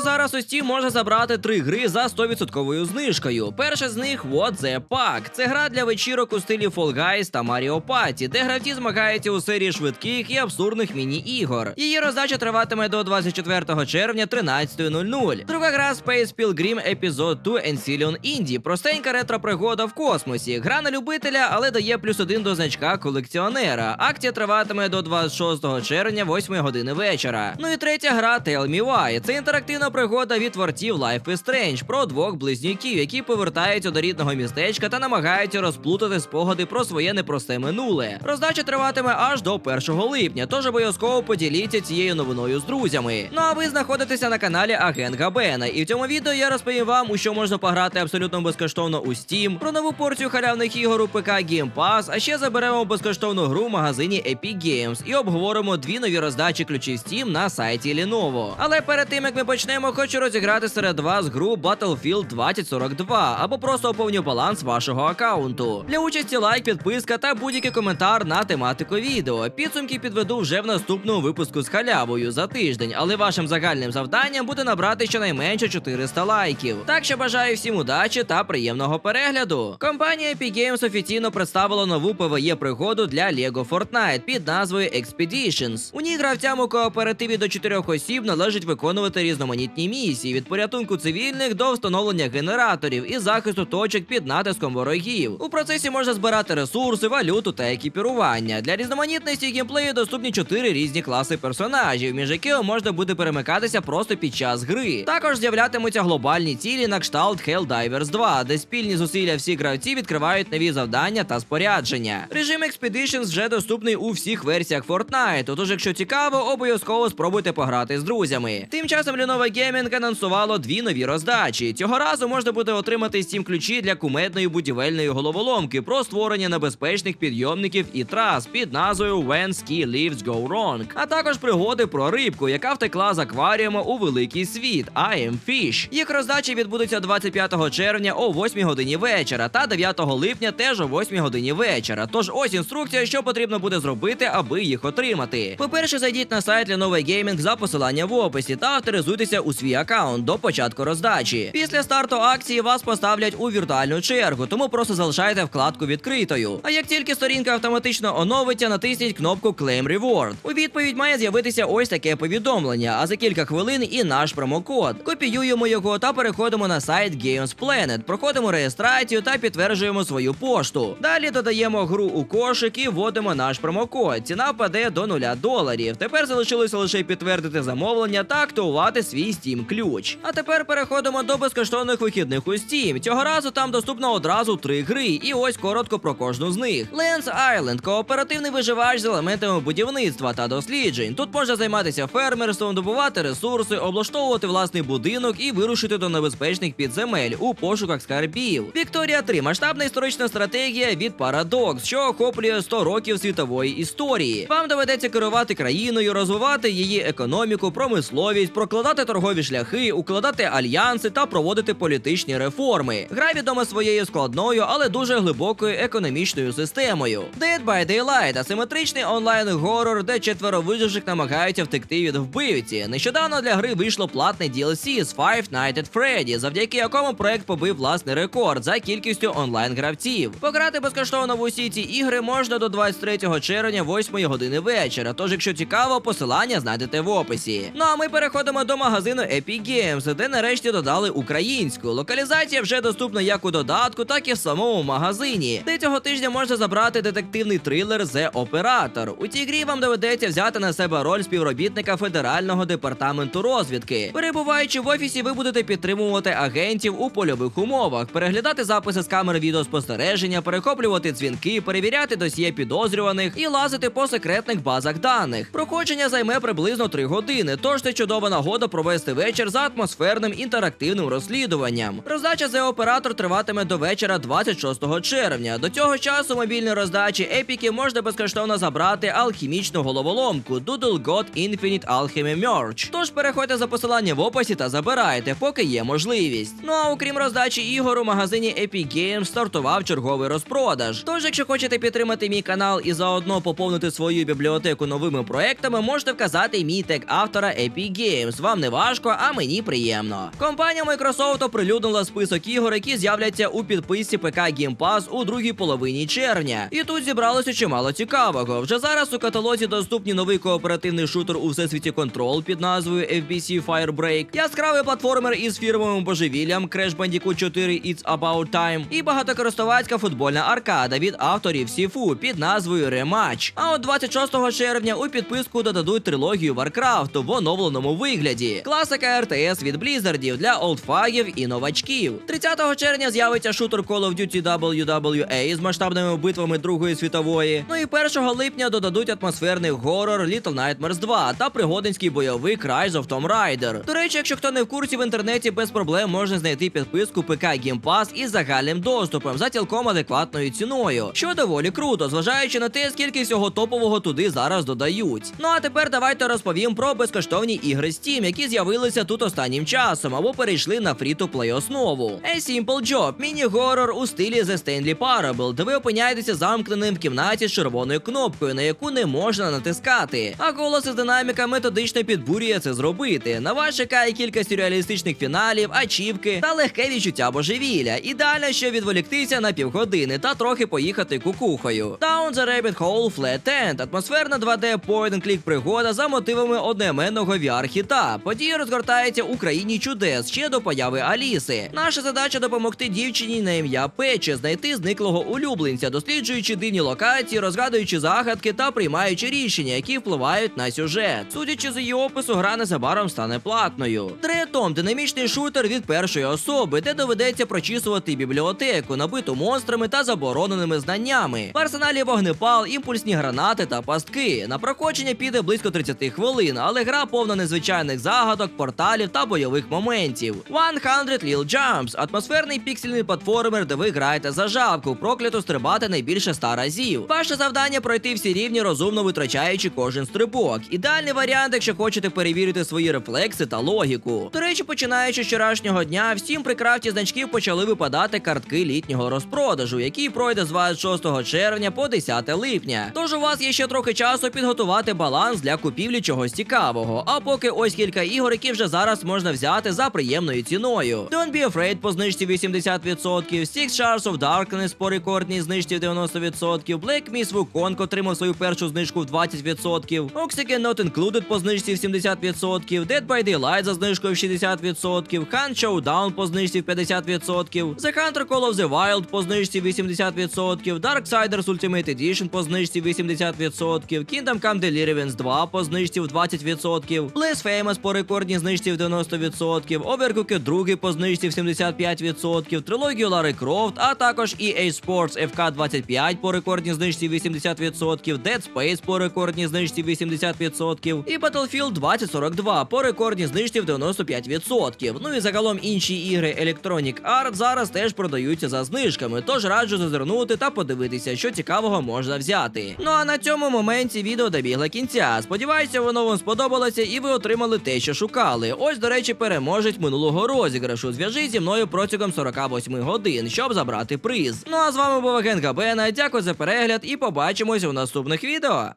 зараз у Steam можна забрати три гри за 100% знижкою. Перша з них What the Pack. Це гра для вечірок у стилі Fall Guys та Mario Party, де гравці змагаються у серії швидких і абсурдних міні-ігор. Її роздача триватиме до 24 червня 13.00. Друга гра Space Pilgrim Episode 2 Ancillon Indie. Простенька ретро-пригода в космосі. Гра на любителя, але дає плюс один до значка колекціонера. Акція триватиме до 26 червня, 8 години вечора. Ну і третя гра Tell Me Why. Це інтерактивна пригода від творців Life is Strange про двох близнюків, які повертаються до рідного містечка та намагаються розплутати спогади про своє непросте минуле. Роздача триватиме аж до 1 липня, тож обов'язково поділіться цією новиною з друзями. Ну а ви знаходитеся на каналі Агент Габена, і в цьому відео я розповім вам, у що можна пограти абсолютно безкоштовно у Steam, про нову порцію халявних ігор у ПК Game Pass, а ще заберемо безкоштовну гру в магазині Epic Games і обговоримо дві нові роздачі ключів Steam на сайті Lenovo. Але перед тим як ми почнемо, хочу розіграти серед вас гру Battlefield 2042 або просто оповню баланс вашого аккаунту. Для участі лайк, підписка та будь-який коментар на тематику відео. Підсумки підведу вже в наступному випуску з халявою за тиждень, але вашим загальним завданням буде набрати щонайменше 400 лайків. Так що бажаю всім удачі та приємного перегляду. Компанія Epic Games офіційно представила нову PvE пригоду для Lego Fortnite під назвою Expeditions. У ній гравцям у кооперативі до 4 осіб належить виконувати різноманітні місії від порятунку цивільних до встановлення генераторів і захисту точок під натиском ворогів. У процесі можна збирати ресурси, валюту та екіпірування. Для різноманітності геймплею доступні 4 різні класи персонажів, між якими можна буде перемикатися просто під час гри. Також з'являтимуться глобальні цілі на кшталт Helldivers 2, де спільні зусилля всіх гравців відкривають нові завдання та спорядження. Режим Expeditions вже доступний у всіх версіях Fortnite, тож якщо цікаво, обов'язково спробуйте пограти з друзями. Тим часом Lenovo Gaming анонсувало дві нові роздачі. Цього разу можна буде отримати Steam ключі для кумедної будівельної головоломки про створення небезпечних підйомників і трас під назвою When Ski Lifts Go Wrong, а також пригоди про рибку, яка втекла з акваріума у великий світ. I am Fish. Їх роздачі відбудуться 25 червня о 8 годині вечора та 9 липня теж о 8 годині вечора. Тож ось інструкція, що потрібно буде зробити, аби їх отримати. По-перше, зайдіть на сайт Lenovo Gaming за посилання в описі та авторизуйтеся у свій аккаунт до початку роздачі. Після старту акції вас поставлять у віртуальну чергу, тому просто залишайте вкладку відкритою. А як тільки сторінка автоматично оновиться, натисніть кнопку Claim Reward. У відповідь має з'явитися ось таке повідомлення, а за кілька хвилин і наш промокод. Копіюємо його та переходимо на сайт Games Planet, проходимо реєстрацію та підтверджуємо свою пошту. Далі додаємо гру у кошик і вводимо наш промокод. Ціна впаде до 0 доларів. Тепер залишилося лише підтвердити замовлення та активувати свій Steam ключ. А тепер переходимо до безкоштовних вихідних у Steam. Цього разу там доступно одразу три гри, і ось коротко про кожну з них. Lands Island – кооперативний виживач з елементами будівництва та досліджень. Тут можна займатися фермерством, добувати ресурси, облаштовувати власний будинок і вирушити до небезпечних підземель у пошуках скарбів. Вікторія 3 масштабна історична стратегія від Paradox, що охоплює 100 років світової історії. Вам доведеться керувати країною, розвивати її економіку, промисловість, прокладати торгові шляхи, укладати альянси та проводити політичні реформи. Гра відома своєю складною, але дуже глибокою економічною системою. Dead by Daylight – асиметричний онлайн-горор, де четверо виживших намагаються втекти від вбивці. Нещодавно для гри вийшло платне DLC з Five Nights at Freddy, завдяки якому проект побив власний рекорд за кількістю онлайн-гравців. Пограти безкоштовно в усі ці ігри можна до 23 червня, 8 години вечора. Тож, якщо цікаво, посилання знайдете в описі. Ну а ми переходимо до магазину Epic Games, де нарешті додали українську. Локалізація вже доступна як у додатку, так і в самому магазині. Де цього тижня можна забрати детективний трилер The Operator. У цій грі вам доведеться взяти на себе роль співробітника федерального департаменту розвідки. Перебуваючи в офісі, ви будете підтримувати агентів у польових умовах, переглядати записи з камер відеоспостереження, перехоплювати дзвінки, перевіряти досьє підозрюваних і лазити по секретних базах даних. Проходження займе приблизно 3 години, тож це чудова нагода провести вечір за атмосферним інтерактивним розслідуванням. Роздача The Operator триватиме до вечора 26 червня. До цього часу мобільні роздачі епіки можна безкоштовно забрати алхімічну головоломку Doodle God Infinite Alchemy Merge. Тож переходьте за посиланням в описі та забирайте, поки є можливість. Ну а окрім роздачі ігор у магазині Epic Games стартував черговий розпродаж. Тож, якщо хочете підтримати мій канал і заодно поповнити свою бібліотеку новими проектами, можете вказати мій тег автора Epic Games. Вам не важко важко, а мені приємно. Компанія Microsoft оприлюднила список ігор, які з'являться у підписці ПК Game Pass у другій половині червня. І тут зібралося чимало цікавого. Вже зараз у каталозі доступні новий кооперативний шутер у всесвіті Control під назвою FBC Firebreak, яскравий платформер із фірмовим божевіллям Crash Bandicoot 4 It's About Time і багатокористувацька футбольна аркада від авторів Сіфу під назвою Rematch. А от 26 червня у підписку додадуть трилогію Warcraft в оновленому вигляді. Класика РТС від Blizzardів для олдфагів і новачків. 30 червня з'явиться шутер Call of Duty WWA з масштабними битвами Другої світової. Ну і 1 липня додадуть атмосферний горор Little Nightmares 2 та пригодинський бойовик Rise of Tomb Raider. До речі, якщо хто не в курсі в інтернеті без проблем можна знайти підписку ПК Game Pass із загальним доступом за цілком адекватною ціною, що доволі круто, зважаючи на те, скільки всього топового туди зараз додають. Ну а тепер давайте розповім про безкоштовні ігри Steam, які з'явилися тут останнім часом або перейшли на фрі-то-плей основу. A Simple Job – міні-горор у стилі The Stanley Parable, де ви опиняєтеся замкненим в кімнаті з червоною кнопкою, на яку не можна натискати. А голос із динаміка методично підбурює це зробити. На вас чекає кілька сюрреалістичних фіналів, ачівки та легке відчуття божевілля. Ідеально, щоб відволіктися на півгодини та трохи поїхати кукухою. Down the Rabbit Hole Flat End – атмосферна 2D point-and-click пригода за мотивами одноіменного VR-хіта. Події розгортаються у країні чудес ще до появи Аліси. Наша задача допомогти дівчині на ім'я Пече знайти зниклого улюбленця, досліджуючи дивні локації, розгадуючи загадки та приймаючи рішення, які впливають на сюжет. Судячи з її опису, гра незабаром стане платною. Третом динамічний шутер від першої особи, де доведеться прочісувати бібліотеку, набиту монстрами та забороненими знаннями. В арсеналі вогнепал, імпульсні гранати та пастки. На прокочення піде близько 30 хвилин, але гра повна незвичайних загадок, порталів та бойових моментів. 100 Lil Jumps – атмосферний піксельний платформер, де ви граєте за жабку, проклято стрибати найбільше 100 разів. Ваше завдання пройти всі рівні, розумно витрачаючи кожен стрибок. Ідеальний варіант, якщо хочете перевірити свої рефлекси та логіку. До речі, починаючи з вчорашнього дня, всім при крафті значків почали випадати картки літнього розпродажу, який пройде з 26 червня по 10 липня. Тож у вас є ще трохи часу підготувати баланс для купівлі чогось цікавого. А поки ось кілька ігор, які вже зараз можна взяти за приємною ціною. Don't Be Afraid по знижці 80%, Six Shards of Darkness по рекордній знижці в 90%, Black Myth Wukong отримав свою першу знижку в 20%, Oxygen Not Included по знижці в 70%, Dead by Daylight за знижкою в 60%, Hunt Showdown по знижці в 50%, The Hunter Call of the Wild по знижці 80%, Darksiders Ultimate Edition по знижці 80%, Kingdom Come Deliverance 2 по знижці в 20%, Less Famous по рекордній знижці в 90%, Overcooked 2 по знижці в 75%, трилогію Лари Крофт, а також EA Sports FK25 по рекордній знижці 80%, Dead Space по рекордній знижці 80% і Battlefield 2042 по рекордній знижці в 95%. Ну і загалом інші ігри Electronic Arts зараз теж продаються за знижками, тож раджу зазирнути та подивитися, що цікавого можна взяти. Ну а на цьому моменті відео добігло кінця. Сподіваюся, воно вам сподобалося і ви отримали те, що шукали. Ось, до речі, переможець минулого розіграшу. Зв'яжись зі мною протягом 48 годин, щоб забрати приз. Ну а з вами був агент Габена. Дякую за перегляд і побачимось у наступних відео.